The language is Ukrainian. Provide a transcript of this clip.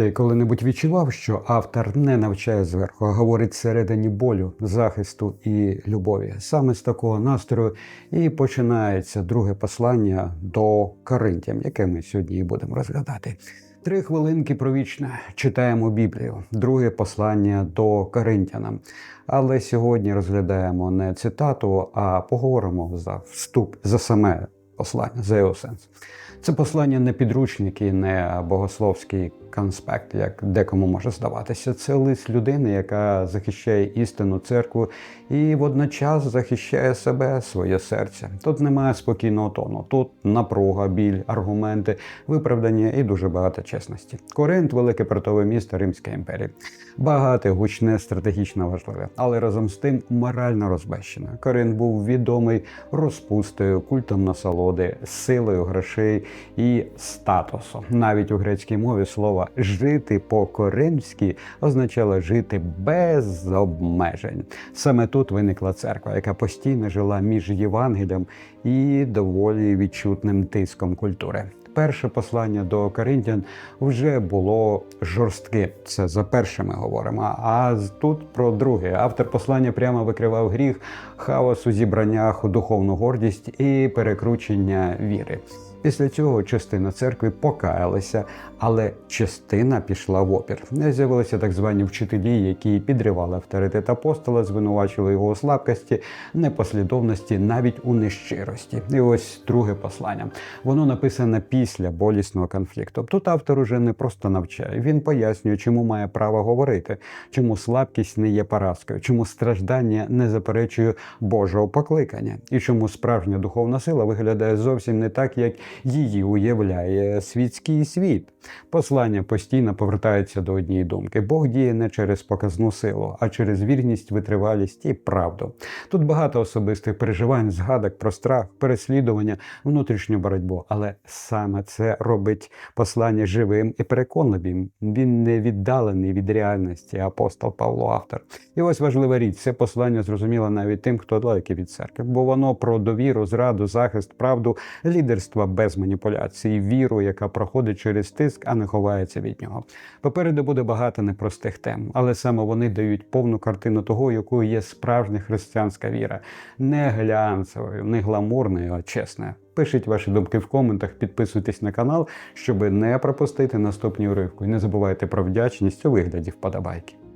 Ти коли-небудь відчував, що автор не навчає зверху, а говорить всередині болю, захисту і любові. Саме з такого настрою і починається друге послання до Коринтям, яке ми сьогодні і будемо розглядати. Три хвилинки про вічне читаємо Біблію, друге послання до Коринтянам. Але сьогодні розглядаємо не цитату, а поговоримо за вступ за саме послання, за його сенс. Це послання не підручник і не богословський конспект, як декому може здаватися. Це лист людини, яка захищає істинну церкву і водночас захищає себе, своє серце. Тут немає спокійного тону. Тут напруга, біль, аргументи, виправдання і дуже багато чесності. Коринт велике портове місто Римської імперії. Багате, гучне, стратегічно важливе, але разом з тим морально розбещене. Коринт був відомий розпустою, культом насолоди, силою грошей і статусу. Навіть у грецькій мові слово жити по-коринськи означало жити без обмежень. Саме тут виникла церква, яка постійно жила між Євангелієм і доволі відчутним тиском культури. Перше послання до Коринтян вже було жорстке. Це за перше ми говоримо. А тут про друге. Автор послання прямо викривав гріх, хаос у зібраннях, духовну гордість і перекручення віри. Після цього частина церкви покаялася, але частина пішла в опір. З'явилися так звані вчителі, які підривали авторитет апостола, звинувачували його у слабкості, непослідовності, навіть у нещирості. І ось друге послання. Воно написане після болісного конфлікту. Тут автор уже не просто навчає, він пояснює, чому має право говорити, чому слабкість не є поразкою, чому страждання не заперечує Божого покликання, і чому справжня духовна сила виглядає зовсім не так, як її уявляє світський світ. Послання постійно повертається до однієї думки: Бог діє не через показну силу, а через вірність, витривалість і правду. Тут багато особистих переживань, згадок про страх, переслідування, внутрішню боротьбу. Але саме це робить послання живим і переконливим. Він не віддалений від реальності. Апостол Павло, автор. І ось важлива річ: це послання зрозуміло навіть тим, хто далекий від церкви, бо воно про довіру, зраду, захист, правду, лідерство без маніпуляцій, віру, яка проходить через тиск, а не ховається від нього. Попереду буде багато непростих тем, але саме вони дають повну картину того, якою є справжня християнська віра, не глянцевою, не гламурною, а чесною. Пишіть ваші думки в коментах, підписуйтесь на канал, щоб не пропустити наступні уривку. І не забувайте про вдячність у вигляді вподобайки.